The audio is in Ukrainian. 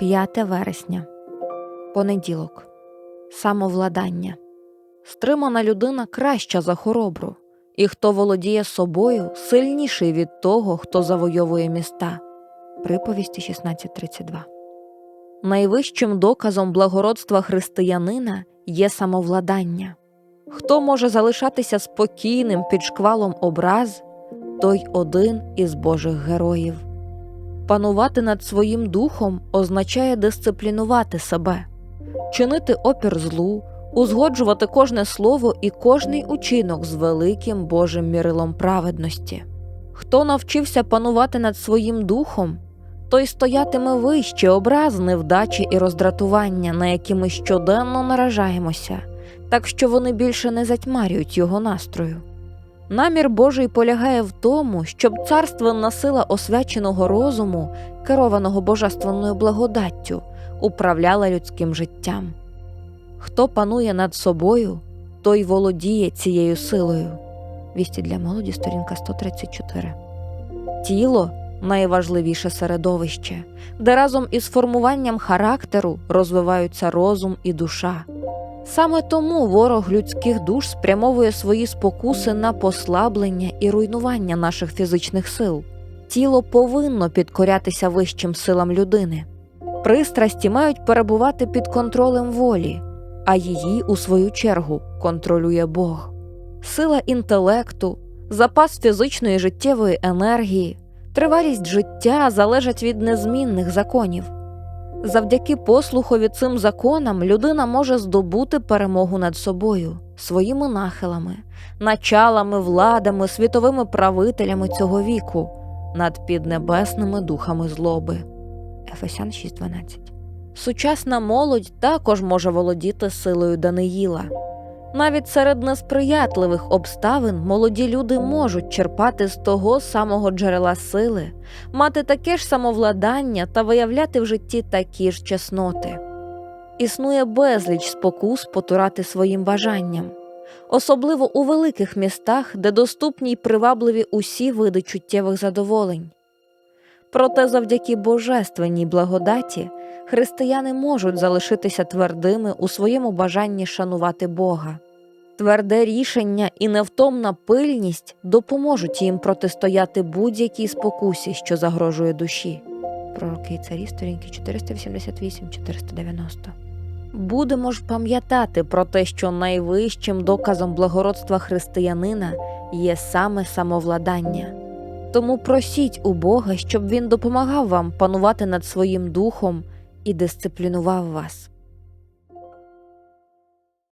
5 вересня. Понеділок. Самовладання. Стримана людина краща за хоробру, і хто володіє собою, сильніший від того, хто завойовує міста. Приповісті 16.32. Найвищим доказом благородства християнина є самовладання. Хто може залишатися спокійним під шквалом образ, той один із Божих героїв. Панувати над своїм духом означає дисциплінувати себе, чинити опір злу, узгоджувати кожне слово і кожний учинок з великим Божим мірилом праведності. Хто навчився панувати над своїм духом, той стоятиме вище образ, невдачі і роздратування, на які ми щоденно наражаємося, так що вони більше не затьмарюють його настрою. Намір Божий полягає в тому, щоб царственна сила освяченого розуму, керованого божественною благодаттю, управляла людським життям. Хто панує над собою, той володіє цією силою. Вісті для молоді, сторінка 134. Тіло найважливіше середовище, де разом із формуванням характеру розвиваються розум і душа. Саме тому ворог людських душ спрямовує свої спокуси на послаблення і руйнування наших фізичних сил. Тіло повинно підкорятися вищим силам людини. Пристрасті мають перебувати під контролем волі, а її, у свою чергу, контролює Бог. Сила інтелекту, запас фізичної життєвої енергії, тривалість життя залежать від незмінних законів. Завдяки послухові цим законам людина може здобути перемогу над собою, своїми нахилами, началами, владами, світовими правителями цього віку, над піднебесними духами злоби. Ефесян 6.12 Сучасна молодь також може володіти силою Даниїла. Навіть серед несприятливих обставин молоді люди можуть черпати з того самого джерела сили, мати таке ж самовладання та виявляти в житті такі ж чесноти. Існує безліч спокус потурати своїм бажанням, особливо у великих містах, де доступні й привабливі усі види чуттєвих задоволень. Проте завдяки божественній благодаті християни можуть залишитися твердими у своєму бажанні шанувати Бога. Тверде рішення і невтомна пильність допоможуть їм протистояти будь-якій спокусі, що загрожує душі. Пророки і царі, сторінки 488-490. Будемо ж пам'ятати про те, що найвищим доказом благородства християнина є саме самовладання. Тому просіть у Бога, щоб він допомагав вам панувати над своїм духом і дисциплінував вас.